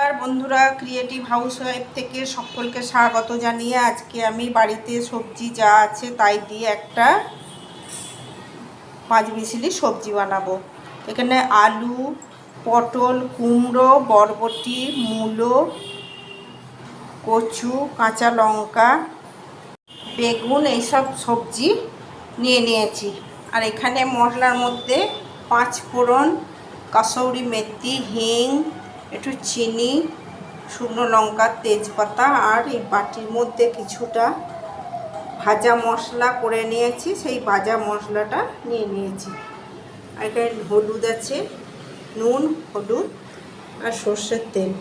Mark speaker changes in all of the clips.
Speaker 1: নমস্কার বন্ধুরা creative house wife থেকে সকলকে স্বাগত জানিয়ে আজকে আমি বাড়িতে সবজি যা আছে তাই দিয়ে একটা পাঁচ মিশিলি সবজি বানাবো। এখানে আলু, পটল, কুমড়ো, বরবটি, মূলো, কচু, কাঁচা লঙ্কা, বেগুন এইসব সবজি নিয়ে নিয়েছি। আর এখানে মশলার মধ্যে পাঁচ ফোড়ন কাসৌরি মেথি, হিং একটু চিনি, শুকনো লঙ্কা, তেজপাতা আর এই বাটির মধ্যে কিছুটা ভাজা মশলা করে নিয়েছি। সেই ভাজা মশলাটা নিয়ে নিয়েছি। আর এখানে হলুদ আছে, নুন, হলুদ আর সর্ষের তেল।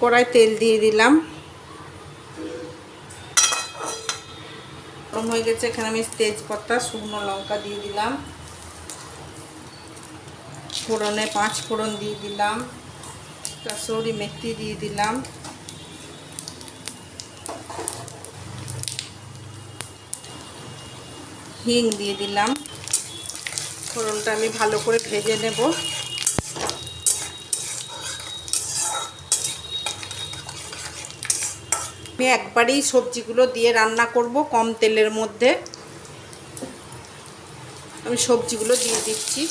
Speaker 1: কড়াই তেল দিয়ে দিলাম। গরম হয়ে গেছে, এখানে আমি তেজপাতা, শুকনো লঙ্কা দিয়ে দিলাম। ফোড়নে, পাঁচ ফোড়ন দিয়ে দিলাম। কাসৌরি মেথি দিয়ে দিলাম। হিং দিয়ে দিলাম। ফোড়নটা আমি ভালো করে ভেজে নেব। আমি একবারেই সবজিগুলো দিয়ে রান্না করব কম তেলের মধ্যে। আমি সবজিগুলো দিয়ে দিচ্ছি।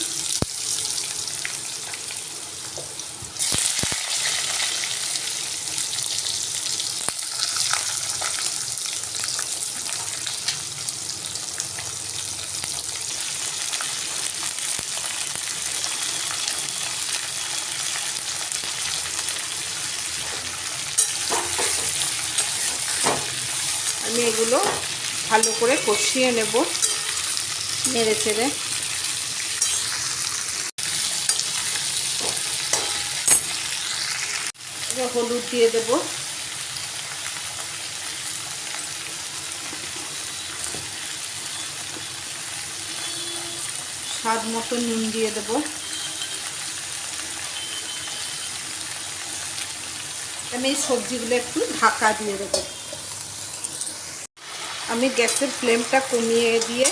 Speaker 1: আমি এগুলো ভালো করে কষিয়ে নেব, নেড়ে চেড়ে। হলুদ দিয়ে দেব। স্বাদ মতো নুন দিয়ে দেব। আমি এই সবজিগুলো একটু ঢাকা দিয়ে দেবো। আমি গ্যাসের ফ্লেমটা কমিয়ে দিয়ে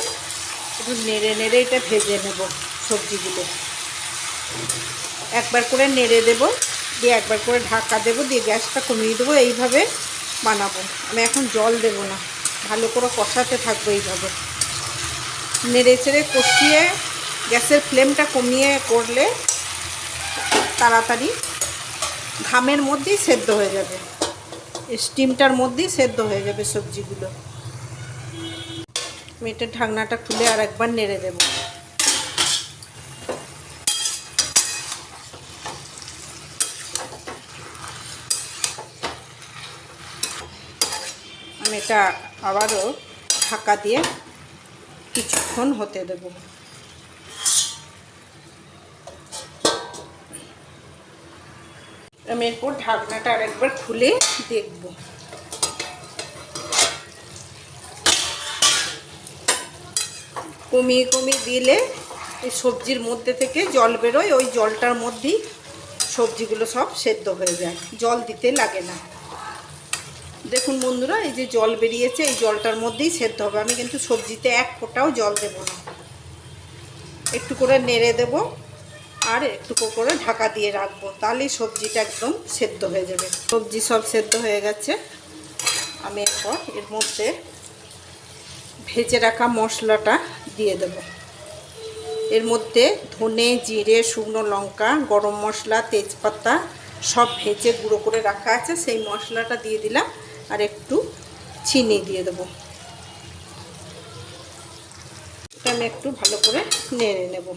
Speaker 1: একটু নেড়ে নেড়ে এটা ভেজে নেব সবজিগুলো। একবার করে নেড়ে দেব, দিয়ে একবার করে ঢাকা দেব, দিয়ে গ্যাসটা কমিয়ে দেবো, এইভাবে বানাবো। আমি এখন জল দেব না, ভালো করে কষাতে থাকব এইভাবে। নেড়ে চেড়ে কষিয়ে গ্যাসের ফ্লেমটা কমিয়ে করলে তাড়াতাড়ি ঘামের মধ্যেই সেদ্ধ হয়ে যাবে। স্টিমটার মধ্যেই সেদ্ধ হয়ে যাবে সবজিগুলো। এটা ঢাকনাটা খুলে আর একবার নেড়ে দেব। আমি এটা আবারও ঢাকা দিয়ে কিছুক্ষণ হতে দেব। আমি এরপর ঢাকনাটা আরেকবার খুলে দেখব। কমিয়ে কমিয়ে দিলে এই সবজির মধ্যে থেকে জল বেরোয়, ওই জলটার মধ্যেই সবজিগুলো সব সেদ্ধ হয়ে যায়। জল দিতে লাগে না। দেখুন বন্ধুরা, এই যে জল বেরিয়েছে, এই জলটার মধ্যেই সেদ্ধ হবে। আমি কিন্তু সবজিতে এক ফোঁটাও জল দেব না। একটু করে নেড়ে দেব আর একটু করে ঢাকা দিয়ে রাখব। তাহলেই সবজিটা একদম সেদ্ধ হয়ে যাবে। সবজি সব সেদ্ধ হয়ে গেছে। আমি এরপর এর মধ্যে ভেজে রাখা মশলাটা দিয়ে দেব। এর মধ্যে ধনে, জিরে, শুকনো লঙ্কা, গরম মশলা, তেজপাতা সব ভেজে গুঁড়ো করে রাখা আছে। সেই মশলাটা দিয়ে দিলাম আর একটু চিনি দিয়ে দেবো। এটা আমি একটু ভালো করে নেড়ে নেব।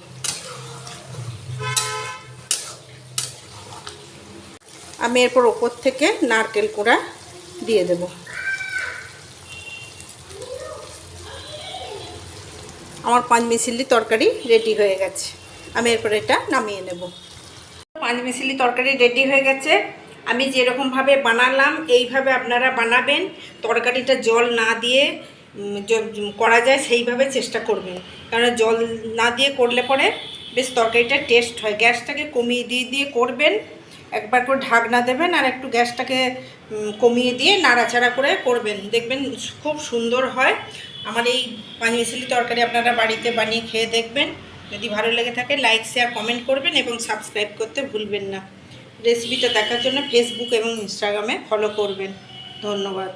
Speaker 1: আমি এরপর ওপর থেকে নারকেল কোড়া দিয়ে দেবো। আমার পাঁচ মিশিলি তরকারি রেডি হয়ে গেছে। আমি এরপর এটা নামিয়ে নেব। পাঁচ মিশিলি তরকারি রেডি হয়ে গেছে। আমি যেরকমভাবে বানালাম, এইভাবে আপনারা বানাবেন। তরকারিটা জল না দিয়ে করা যায় সেইভাবে চেষ্টা করবেন। কারণ জল না দিয়ে করলে পরে বেশ তরকারিটা টেস্ট হয়। গ্যাসটাকে কমিয়ে দিয়ে দিয়ে করবেন। একবার করে ঢাকনা দেবেন আর একটু গ্যাসটাকে কমিয়ে দিয়ে নাড়াচাড়া করে করবেন। দেখবেন খুব সুন্দর হয়। আমার এই পাঁচমিশালি তরকারি আপনারা বাড়িতে বানিয়ে খেয়ে দেখবেন। যদি ভালো লেগে থাকে লাইক শেয়ার কমেন্ট করবেন এবং সাবস্ক্রাইব করতে ভুলবেন না। রেসিপিটা দেখার জন্য ফেসবুক এবং ইনস্টাগ্রামে ফলো করবেন। ধন্যবাদ।